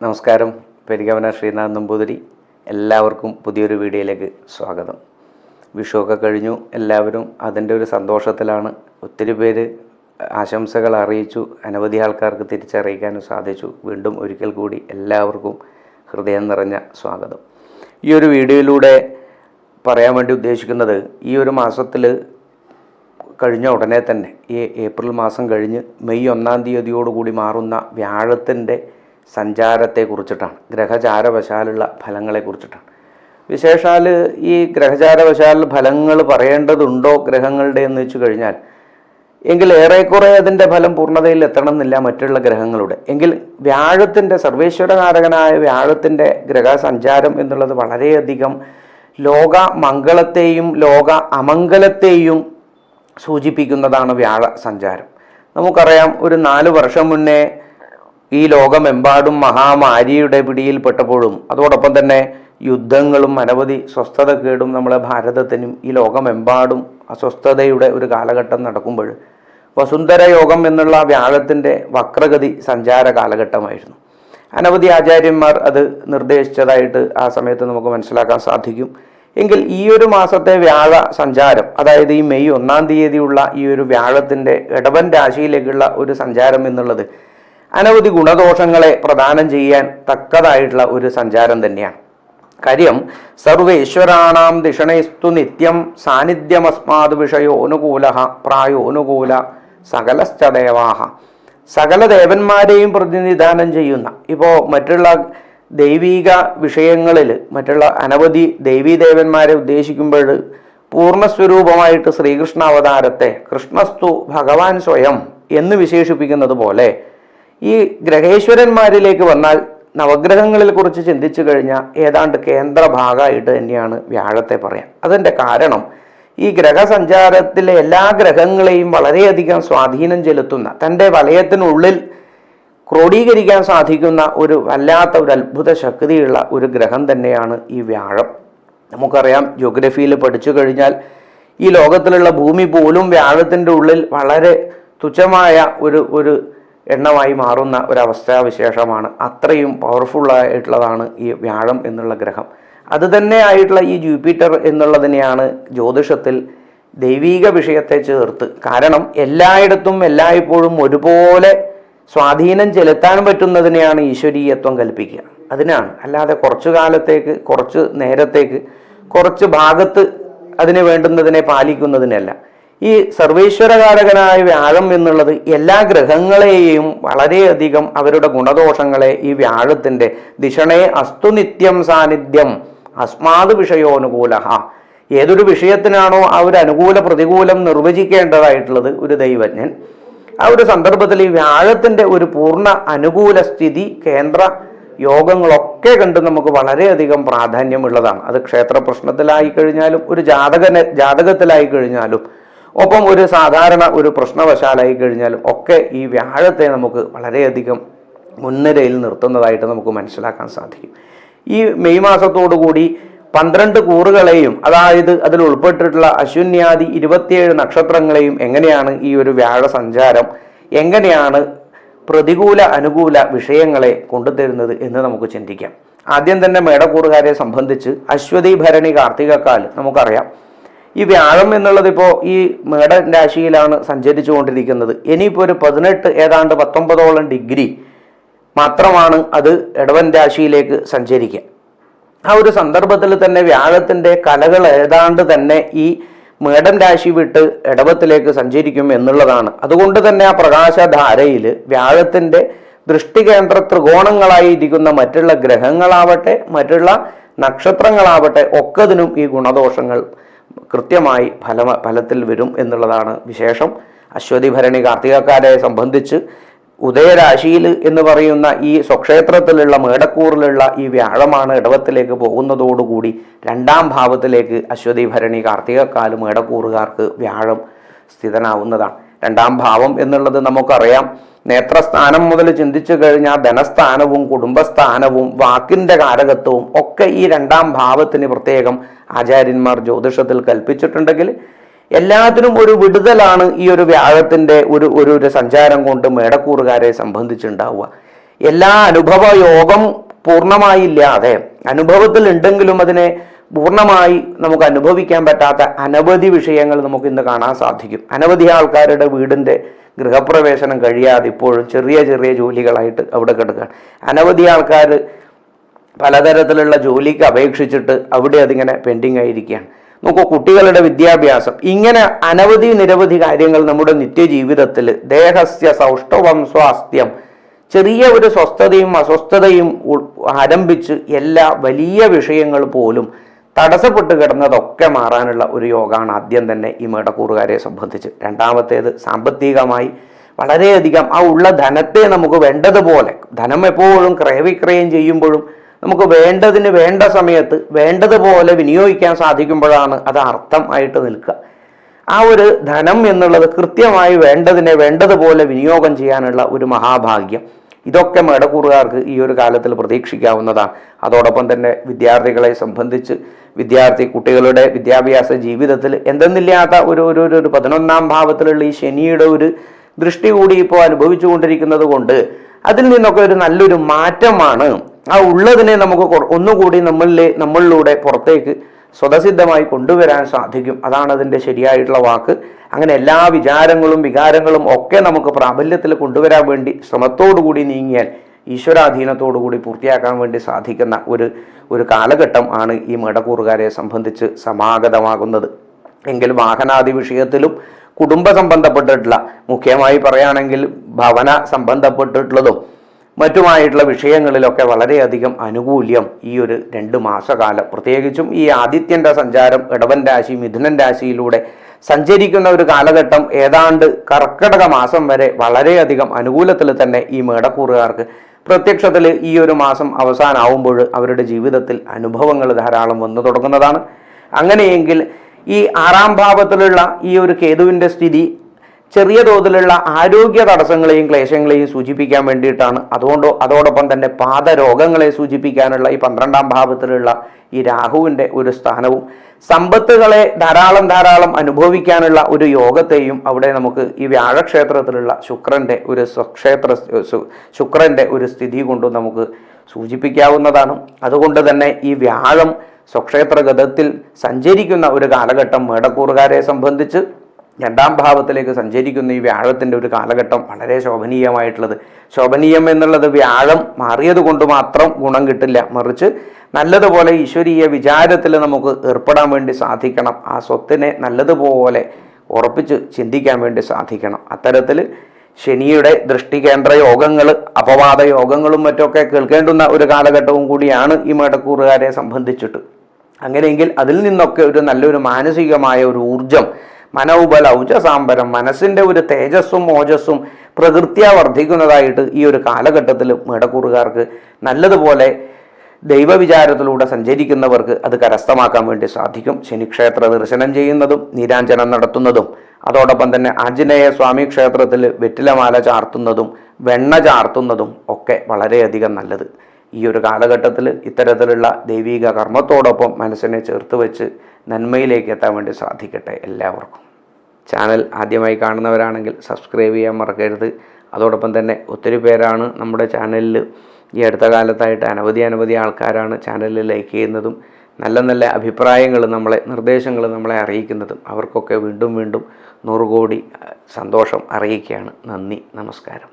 നമസ്കാരം. പെരികവന ശ്രീനാഥ് നമ്പൂതിരി. എല്ലാവർക്കും പുതിയൊരു വീഡിയോയിലേക്ക് സ്വാഗതം. വിഷുവൊക്കെ കഴിഞ്ഞു. എല്ലാവരും അതിന്റെ ഒരു സന്തോഷത്തിലാണ്. ഒത്തിരി പേര് ആശംസകൾ അറിയിച്ചു. അനവധി ആൾക്കാർക്ക് തിരിച്ചറിയിക്കാനും സാധിച്ചു. വീണ്ടും ഒരിക്കൽ കൂടി എല്ലാവർക്കും ഹൃദയം നിറഞ്ഞ സ്വാഗതം. ഈ ഒരു വീഡിയോയിലൂടെ പറയാൻ വേണ്ടി ഉദ്ദേശിക്കുന്നത് ഈ ഒരു മാസത്തിൽ കഴിഞ്ഞ ഉടനെ തന്നെ ഈ ഏപ്രിൽ മാസം കഴിഞ്ഞ് മെയ് ഒന്നാം തീയതിയോടുകൂടി മാറുന്ന വ്യാഴത്തിന്റെ സഞ്ചാരത്തെക്കുറിച്ചിട്ടാണ് ഗ്രഹചാരവശാലുള്ള ഫലങ്ങളെക്കുറിച്ചിട്ടാണ്. വിശേഷാൽ ഈ ഗ്രഹചാരവശാൽ ഫലങ്ങൾ പറയേണ്ടതുണ്ടോ ഗ്രഹങ്ങളുടെ എന്ന് വെച്ച് കഴിഞ്ഞാൽ എങ്കിൽ ഏറെക്കുറെ അതിന്റെ ഫലം പൂർണതയിൽ എത്തണമെന്നില്ല മറ്റുള്ള ഗ്രഹങ്ങളുടെ. എങ്കിൽ വ്യാഴത്തിന്റെ സർവേശ്വരകാരകനായ വ്യാഴത്തിന്റെ ഗ്രഹസഞ്ചാരം എന്നുള്ളത് വളരെയധികം ലോക മംഗളത്തെയും ലോക അമംഗലത്തെയും സൂചിപ്പിക്കുന്നതാണ് വ്യാഴ സഞ്ചാരം നമുക്കറിയാം ഒരു നാല് വർഷം മുന്നേ ഈ ലോകമെമ്പാടും മഹാമാരിയുടെ പിടിയിൽപ്പെട്ടപ്പോഴും അതോടൊപ്പം തന്നെ യുദ്ധങ്ങളും അനവധി സ്വസ്ഥതക്കേടും നമ്മളെ ഭാരതത്തിനും ഈ ലോകമെമ്പാടും അസ്വസ്ഥതയുടെ ഒരു കാലഘട്ടം നടക്കുമ്പോൾ വസുന്ധര യോഗം എന്നുള്ള വ്യാഴത്തിന്റെ വക്രഗതി സഞ്ചാര കാലഘട്ടമായിരുന്നു. അനവധി ആചാര്യന്മാർ അത് നിർദ്ദേശിച്ചതായിട്ട് ആ സമയത്ത് നമുക്ക് മനസ്സിലാക്കാൻ സാധിക്കും. എങ്കിൽ ഈ ഒരു മാസത്തെ വ്യാഴ സഞ്ചാരം അതായത് ഈ മെയ് ഒന്നാം തീയതിയുള്ള ഈ ഒരു വ്യാഴത്തിന്റെ ഇടവൻ രാശിയിലേക്കുള്ള ഒരു സഞ്ചാരം എന്നുള്ളത് അനവധി ഗുണദോഷങ്ങളെ പ്രദാനം ചെയ്യാൻ തക്കതായിട്ടുള്ള ഒരു സഞ്ചാരം തന്നെയാണ്. കാര്യം സർവേശ്വരാണാം ദിഷണേസ്തു നിത്യം സാന്നിധ്യമസ്മാത് വിഷയോനുകൂല പ്രായോനുകൂല സകലശ്ചദേവാഹ സകല ദേവന്മാരെയും പ്രതിനിധാനം ചെയ്യുന്ന ഇപ്പോൾ മറ്റുള്ള ദൈവീക വിഷയങ്ങളിൽ മറ്റുള്ള അനവധി ദേവീദേവന്മാരെ ഉദ്ദേശിക്കുമ്പോൾ പൂർണസ്വരൂപമായിട്ട് ശ്രീകൃഷ്ണ അവതാരത്തെ കൃഷ്ണസ്തു ഭഗവാൻ സ്വയം എന്ന് വിശേഷിപ്പിക്കുന്നത് പോലെ ഈ ഗ്രഹേശ്വരന്മാരിലേക്ക് വന്നാൽ നവഗ്രഹങ്ങളിൽ കുറിച്ച് ചിന്തിച്ചു കഴിഞ്ഞാൽ ഏതാണ്ട് കേന്ദ്ര ഭാഗമായിട്ട് തന്നെയാണ് വ്യാഴത്തെ പറയാം അതിന്റെ കാരണം ഈ ഗ്രഹസഞ്ചാരത്തിലെ എല്ലാ ഗ്രഹങ്ങളെയും വളരെയധികം സ്വാധീനം ചെലുത്തുന്ന തന്റെ വലയത്തിനുള്ളിൽ ക്രോഡീകരിക്കാൻ സാധിക്കുന്ന ഒരു വല്ലാത്ത ഒരു അത്ഭുത ശക്തിയുള്ള ഒരു ഗ്രഹം തന്നെയാണ് ഈ വ്യാഴം. നമുക്കറിയാം ജോഗ്രഫിയിൽ പഠിച്ചു കഴിഞ്ഞാൽ ഈ ലോകത്തിലുള്ള ഭൂമി പോലും വ്യാഴത്തിന്റെ ഉള്ളിൽ വളരെ തുച്ഛമായ ഒരു ഒരു എണ്ണമായി മാറുന്ന ഒരവസ്ഥാവിശേഷമാണ് അത്രയും പവർഫുള്ളായിട്ടുള്ളതാണ് ഈ വ്യാഴം എന്നുള്ള ഗ്രഹം. അത് തന്നെ ആയിട്ടുള്ള ഈ ജൂപ്പിറ്റർ എന്നുള്ളതിനെയാണ് ജ്യോതിഷത്തിൽ ദൈവീക വിഷയത്തെ ചേർത്ത്. കാരണം എല്ലായിടത്തും എല്ലായ്പ്പോഴും ഒരുപോലെ സ്വാധീനം ചെലുത്താൻ പറ്റുന്നതിനെയാണ് ഈശ്വരീയത്വം കൽപ്പിക്കുക. അതിനാണ്. അല്ലാതെ കുറച്ചു കാലത്തേക്ക് കുറച്ച് നേരത്തേക്ക് കുറച്ച് ഭാഗത്ത് അതിന് വേണ്ടുന്നതിനെ പാലിക്കുന്നതിനല്ല. ഈ സർവേശ്വരകാരകനായ വ്യാഴം എന്നുള്ളത് എല്ലാ ഗ്രഹങ്ങളെയും വളരെയധികം അവരുടെ ഗുണദോഷങ്ങളെ ഈ വ്യാഴത്തിന്റെ ദിഷണേ അസ്തു നിത്യം സാന്നിധ്യം അസ്മാത് വിഷയോനുകൂല ഏതൊരു വിഷയത്തിനാണോ ആ ഒരു അനുകൂല പ്രതികൂലം നിർവചിക്കേണ്ടതായിട്ടുള്ളത് ഒരു ദൈവജ്ഞൻ. ആ ഒരു സന്ദർഭത്തിൽ ഈ വ്യാഴത്തിന്റെ ഒരു പൂർണ അനുകൂല സ്ഥിതി കേന്ദ്ര യോഗങ്ങളൊക്കെ കണ്ട് നമുക്ക് വളരെയധികം പ്രാധാന്യമുള്ളതാണ്. അത് ക്ഷേത്ര പ്രശ്നത്തിലായി കഴിഞ്ഞാലും ഒരു ജാതകനെ ജാതകത്തിലായി കഴിഞ്ഞാലും ഒപ്പം ഒരു സാധാരണ ഒരു പ്രശ്നവശാലായി കഴിഞ്ഞാലും ഒക്കെ ഈ വ്യാഴത്തെ നമുക്ക് വളരെയധികം മുൻനിരയിൽ നിർത്തുന്നതായിട്ട് നമുക്ക് മനസ്സിലാക്കാൻ സാധിക്കും. ഈ മെയ് മാസത്തോടുകൂടി പന്ത്രണ്ട് കൂറുകളെയും അതായത് അതിൽ ഉൾപ്പെട്ടിട്ടുള്ള അശ്വന്യാദി ഇരുപത്തിയേഴ് നക്ഷത്രങ്ങളെയും എങ്ങനെയാണ് ഈ ഒരു വ്യാഴ സഞ്ചാരം എങ്ങനെയാണ് പ്രതികൂല അനുകൂല വിഷയങ്ങളെ കൊണ്ടുതരുന്നത് എന്ന് നമുക്ക് ചിന്തിക്കാം. ആദ്യം തന്നെ മേടക്കൂറുകാരെ സംബന്ധിച്ച് അശ്വതി ഭരണി കാർത്തികക്കാൽ നമുക്കറിയാം. ഈ വ്യാഴം എന്നുള്ളത് ഇപ്പോൾ ഈ മേട രാശിയിലാണ് സഞ്ചരിച്ചു കൊണ്ടിരിക്കുന്നത് ഇനിയിപ്പോൾ ഒരു പതിനെട്ട് ഏതാണ്ട് പത്തൊമ്പതോളം ഡിഗ്രി മാത്രമാണ് അത് ഇടവൻ രാശിയിലേക്ക് സഞ്ചരിക്കുക. ആ ഒരു സന്ദർഭത്തിൽ തന്നെ വ്യാഴത്തിന്റെ കലകൾ ഏതാണ്ട് തന്നെ ഈ മേടം രാശി വിട്ട് ഇടവത്തിലേക്ക് സഞ്ചരിക്കും എന്നുള്ളതാണ്. അതുകൊണ്ട് തന്നെ ആ പ്രകാശധാരയിൽ വ്യാഴത്തിന്റെ ദൃഷ്ടികേന്ദ്ര ത്രികോണങ്ങളായി ഇരിക്കുന്ന മറ്റുള്ള ഗ്രഹങ്ങളാവട്ടെ മറ്റുള്ള നക്ഷത്രങ്ങളാവട്ടെ ഒക്കതിനും ഈ ഗുണദോഷങ്ങൾ കൃത്യമായി ഫല ഫലത്തിൽ വരും എന്നുള്ളതാണ് വിശേഷം. അശ്വതി ഭരണി കാർത്തികക്കാരെ സംബന്ധിച്ച് ഉദയരാശിയിൽ എന്ന് പറയുന്ന ഈ സ്വക്ഷേത്രത്തിലുള്ള മേടക്കൂറിലുള്ള ഈ വ്യാഴമാണ് ഇടവത്തിലേക്ക് പോകുന്നതോടുകൂടി രണ്ടാം ഭാവത്തിലേക്ക് അശ്വതി ഭരണി കാർത്തികക്കാൽ മേടക്കൂറുകാർക്ക് വ്യാഴം സ്ഥിതനാവുന്നതാണ്. രണ്ടാം ഭാവം എന്നുള്ളത് നമുക്കറിയാം. നേത്രസ്ഥാനം മുതൽ ചിന്തിച്ചു കഴിഞ്ഞാൽ ധനസ്ഥാനവും കുടുംബസ്ഥാനവും വാക്കിന്റെ കാരകത്വവും ഒക്കെ ഈ രണ്ടാം ഭാവത്തിന് പ്രത്യേകം ആചാര്യന്മാർ ജ്യോതിഷത്തിൽ കൽപ്പിച്ചിട്ടുണ്ടെങ്കിൽ എല്ലാത്തിനും ഒരു വിടുതലാണ് ഈ ഒരു വ്യാഴത്തിന്റെ ഒരു ഒരു ഒരു സഞ്ചാരം കൊണ്ട് മേടക്കൂറുകാരെ സംബന്ധിച്ചുണ്ടാവുക. എല്ലാ അനുഭവ യോഗം പൂർണമായി ഇല്ലാതെ അനുഭവത്തിൽ ഉണ്ടെങ്കിലും അതിനെ പൂർണമായി നമുക്ക് അനുഭവിക്കാൻ പറ്റാത്ത അനവധി വിഷയങ്ങൾ നമുക്ക് ഇന്ന് കാണാൻ സാധിക്കും. അനവധി ആൾക്കാരുടെ വീടിന്റെ ഗൃഹപ്രവേശനം കഴിയാതെ ഇപ്പോഴും ചെറിയ ചെറിയ ജോലികളായിട്ട് അവിടെ കിടക്കുകയാണ്. അനവധി ആൾക്കാർ പലതരത്തിലുള്ള ജോലിക്ക് അപേക്ഷിച്ചിട്ട് അവിടെ അതിങ്ങനെ പെൻഡിങ് ആയിരിക്കുകയാണ്. നോക്കൂ കുട്ടികളുടെ വിദ്യാഭ്യാസം. ഇങ്ങനെ അനവധി നിരവധി കാര്യങ്ങൾ നമ്മുടെ നിത്യജീവിതത്തിൽ ദേഹസ്യ സൗഷ്ടവം സ്വാസ്ഥ്യം ചെറിയ ഒരു സ്വസ്ഥതയും അസ്വസ്ഥതയും ആരംഭിച്ച് എല്ലാ വലിയ വിഷയങ്ങൾ പോലും തടസ്സപ്പെട്ട് കിടന്നതൊക്കെ മാറാനുള്ള ഒരു യോഗമാണ് ആദ്യം തന്നെ ഈ മേടക്കൂറുകാരെ സംബന്ധിച്ച്. രണ്ടാമത്തേത് സാമ്പത്തികമായി വളരെയധികം ആ ഉള്ള ധനത്തെ നമുക്ക് വേണ്ടതുപോലെ ധനം എപ്പോഴും ക്രയവിക്രയം ചെയ്യുമ്പോഴും നമുക്ക് വേണ്ടതിന് വേണ്ട സമയത്ത് വേണ്ടതുപോലെ വിനിയോഗിക്കാൻ സാധിക്കുമ്പോഴാണ് അത് അർത്ഥമായിട്ട് നിൽക്കുക. ആ ഒരു ധനം എന്നുള്ളത് കൃത്യമായി വേണ്ടതിനെ വേണ്ടതുപോലെ വിനിയോഗം ചെയ്യാനുള്ള ഒരു മഹാഭാഗ്യം ഇതൊക്കെ മേടക്കൂറുകാർക്ക് ഈ ഒരു കാലത്തിൽ പ്രതീക്ഷിക്കാവുന്നതാണ്. അതോടൊപ്പം തന്നെ വിദ്യാർത്ഥികളെ സംബന്ധിച്ച് വിദ്യാർത്ഥി കുട്ടികളുടെ വിദ്യാഭ്യാസ ജീവിതത്തിൽ എന്തെന്നില്ലാത്ത ഒരു ഒരു ഒരു- പതിനൊന്നാം ഭാവത്തിലുള്ള ഈ ശനിയുടെ ഒരു ദൃഷ്ടി കൂടി ഇപ്പോൾ അനുഭവിച്ചുകൊണ്ടിരിക്കുന്നത് കൊണ്ട് അതിൽ നിന്നൊക്കെ ഒരു നല്ലൊരു മാറ്റമാണ്. ആ ഉള്ളതിനെ നമുക്ക് ഒന്നുകൂടി നമ്മളിലെ നമ്മളിലൂടെ പുറത്തേക്ക് സ്വതസിദ്ധമായി കൊണ്ടുവരാൻ സാധിക്കും. അതാണ് അതിന്റെ ശരിയായിട്ടുള്ള വാക്ക്. അങ്ങനെ എല്ലാ വിചാരങ്ങളും വികാരങ്ങളും ഒക്കെ നമുക്ക് പ്രാബല്യത്തിൽ കൊണ്ടുവരാൻ വേണ്ടി ശ്രമത്തോടു കൂടി നീങ്ങിയാൽ ഈശ്വരാധീനത്തോടു കൂടി പൂർത്തിയാക്കാൻ വേണ്ടി സാധിക്കുന്ന ഒരു ഒരു കാലഘട്ടം ആണ് ഈ മേടക്കൂറുകാരെ സംബന്ധിച്ച് സമാഗതമാകുന്നത്. എങ്കിൽ വാഹനാദി വിഷയത്തിലും കുടുംബ സംബന്ധപ്പെട്ടിട്ടുള്ള മുഖ്യമായി പറയുകയാണെങ്കിൽ ഭവന സംബന്ധപ്പെട്ടിട്ടുള്ളതും മറ്റുമായിട്ടുള്ള വിഷയങ്ങളിലൊക്കെ വളരെയധികം അനുകൂല്യം ഈ ഒരു രണ്ട് മാസകാലം. പ്രത്യേകിച്ചും ഈ ആദിത്യന്റെ സഞ്ചാരം ഇടവൻ രാശി മിഥുനൻ രാശിയിലൂടെ സഞ്ചരിക്കുന്ന ഒരു കാലഘട്ടം ഏതാണ്ട് കർക്കടക മാസം വരെ വളരെയധികം അനുകൂലത്തിൽ തന്നെ ഈ മേടക്കൂറുകാർക്ക് പ്രത്യക്ഷത്തിൽ ഈ ഒരു മാസം അവസാനമാവുമ്പോൾ അവരുടെ ജീവിതത്തിൽ അനുഭവങ്ങൾ ധാരാളം വന്നു തുടങ്ങുന്നതാണ്. അങ്ങനെയെങ്കിൽ ഈ ആറാം ഭാവത്തിലുള്ള ഈ ഒരു കേതുവിന്റെ സ്ഥിതി ചെറിയ തോതിലുള്ള ആരോഗ്യ തടസ്സങ്ങളെയും ക്ലേശങ്ങളെയും സൂചിപ്പിക്കാൻ വേണ്ടിയിട്ടാണ്. അതുകൊണ്ടോ അതോടൊപ്പം തന്നെ പാദരോഗങ്ങളെ സൂചിപ്പിക്കാനുള്ള ഈ പന്ത്രണ്ടാം ഭാവത്തിലുള്ള ഈ രാഹുവിന്റെ ഒരു സ്ഥാനവും സമ്പത്തുകളെ ധാരാളം ധാരാളം അനുഭവിക്കാനുള്ള ഒരു യോഗത്തെയും അവിടെ നമുക്ക് ഈ വ്യാഴക്ഷേത്രത്തിലുള്ള ശുക്രന്റെ ഒരു സ്വക്ഷേത്ര ശുക്രന്റെ ഒരു സ്ഥിതി കൊണ്ടും നമുക്ക് സൂചിപ്പിക്കാവുന്നതാണ്. അതുകൊണ്ട് തന്നെ ഈ വ്യാഴം സ്വക്ഷേത്രഗതത്തിൽ സഞ്ചരിക്കുന്ന ഒരു കാലഘട്ടം മേടക്കൂറുകാരെ സംബന്ധിച്ച് രണ്ടാം ഭാവത്തിലേക്ക് സഞ്ചരിക്കുന്ന ഈ വ്യാഴത്തിന്റെ ഒരു കാലഘട്ടം വളരെ ശോഭനീയമായിട്ടുള്ളത്. ശോഭനീയം എന്നുള്ളത് വ്യാഴം മാറിയത് കൊണ്ട് മാത്രം ഗുണം കിട്ടില്ല. മറിച്ച് നല്ലതുപോലെ ഈശ്വരീയ വിചാരത്തിൽ നമുക്ക് ഏർപ്പെടാൻ വേണ്ടി സാധിക്കണം. ആ സ്വത്തിനെ നല്ലതുപോലെ ഉറപ്പിച്ച് ചിന്തിക്കാൻ വേണ്ടി സാധിക്കണം. അത്തരത്തിൽ ശനിയുടെ ദൃഷ്ടി കേന്ദ്ര യോഗങ്ങൾ അപവാദ യോഗങ്ങളും മറ്റൊക്കെ കേൾക്കേണ്ടുന്ന ഒരു കാലഘട്ടവും കൂടിയാണ് ഈ മേടക്കൂറുകാരെ സംബന്ധിച്ചിട്ട്. അങ്ങനെയെങ്കിൽ അതിൽ നിന്നൊക്കെ ഒരു നല്ലൊരു മാനസികമായ ഒരു ഊർജം മനോബല ഔജസാമ്പരം മനസ്സിന്റെ ഒരു തേജസ്സും ഓജസ്സും പ്രകൃത്യാ വർദ്ധിക്കുന്നതായിട്ട് ഈ ഒരു കാലഘട്ടത്തിൽ മേടക്കൂറുകാർക്ക് നല്ലതുപോലെ ദൈവവിചാരത്തിലൂടെ സഞ്ചരിക്കുന്നവർക്ക് അത് കരസ്ഥമാക്കാൻ വേണ്ടി സാധിക്കും. ശനിക്ഷേത്ര ദർശനം ചെയ്യുന്നതും നീരാഞ്ജനം നടത്തുന്നതും അതോടൊപ്പം തന്നെ ആഞ്ജനേയ സ്വാമി ക്ഷേത്രത്തിൽ വെറ്റിലമാല ചാർത്തുന്നതും വെണ്ണ ചാർത്തുന്നതും ഒക്കെ വളരെയധികം നല്ലത്. ഈ ഒരു കാലഘട്ടത്തിൽ ഇത്തരത്തിലുള്ള ദൈവിക കർമ്മത്തോടൊപ്പം മനസ്സിനെ ചേർത്ത് വെച്ച് നന്മയിലേക്ക് എത്താൻ വേണ്ടി സാധിക്കട്ടെ എല്ലാവർക്കും. ചാനൽ ആദ്യമായി കാണുന്നവരാണെങ്കിൽ സബ്സ്ക്രൈബ് ചെയ്യാൻ മറക്കരുത്. അതോടൊപ്പം തന്നെ ഒത്തിരി പേരാണ് നമ്മുടെ ചാനലിൽ ഈ അടുത്ത കാലത്തായിട്ട് അനവധി അനവധി ആൾക്കാരാണ് ചാനലിൽ ലൈക്ക് ചെയ്യുന്നതും നല്ല നല്ല അഭിപ്രായങ്ങൾ നമ്മളെ നിർദ്ദേശങ്ങൾ നമ്മളെ അറിയിക്കുന്നതും അവർക്കൊക്കെ വീണ്ടും വീണ്ടും നൂറ് കോടി അഹ്, സന്തോഷം അറിയിക്കുകയാണ്. നന്ദി നമസ്കാരം.